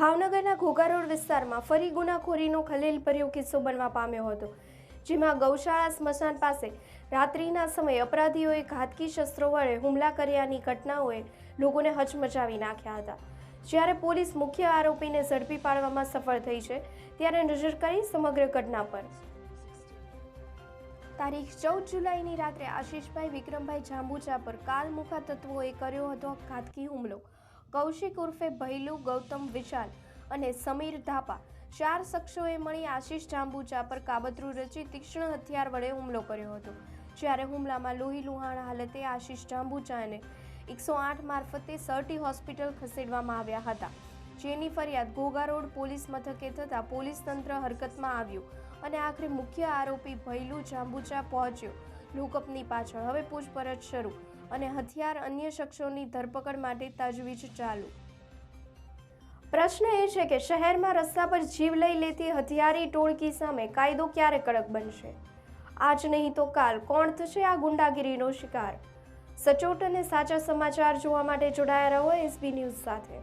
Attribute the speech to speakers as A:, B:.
A: ભાવનગરના ઘોઘા રોડ વિસ્તારમાં ફરી ગુનાખોરીનો ખલેલભર્યો કિસ્સો બનવા પામ્યો હતો, જેમાં ગૌશાળા સ્મશાન પાસે રાત્રિના સમયે અપરાધીઓએ ઘાતકી શસ્ત્રો વડે હુમલા કર્યાની ઘટનાઓએ લોકોને હચમચાવી નાખ્યા હતા. જ્યારે પોલીસ મુખ્ય આરોપીને ઝડપી પાડવામાં સફળ થઈ છે, ત્યારે નજર કરી સમગ્ર ઘટના પર. તારીખ ચૌદ જુલાઈની રાત્રે આશીષભાઈ વિક્રમભાઈ જાંબુચા પર કાલમુખા તત્વોએ કર્યો હતો ઘાતકી હુમલો. કૌશિક ઉર્ફે ભૈલુ, ગૌતમ વિશાલ અને સમીર ધાપા. ચાર શખ્સોએ મળી આશીષ જાંબુચા પર કાબતરું રચી તીક્ષ્ણ હથિયાર વડે હુમલો કર્યો હતો. જ્યારે હુમલામાં લોહી લુહાણ હાલતે આશીષ જાંબુચાને એકસો આઠ મારફતે સરટી હોસ્પિટલ ખસેડવામાં આવ્યા હતા. જેની ફરિયાદ ઘોઘા રોડ પોલીસ મથકે થતાં પોલીસ તંત્ર હરકતમાં આવ્યું અને આખરે મુખ્ય આરોપી ભૈલુ જાંબુચા પહોંચ્યો. લોકઅપની પાછળ હવે પૂછપરછ શરૂ. અને હથિયાર અન્ય શખ્સોની ધરપકડ માટે તજવીજ ચાલુ. પ્રશ્ન એ છે કે શહેરમાં રસ્તા પર જીવ લઈ લેતી હથિયારી ટોળકી સામે કાયદો ક્યારે કડક બનશે? આજ નહીં તો કાલ કોણ થશે આ ગુંડાગીરીનો શિકાર? સચોટ અને સાચા સમાચાર જોવા માટે જોડાયા રહો એસબી ન્યૂઝ સાથે.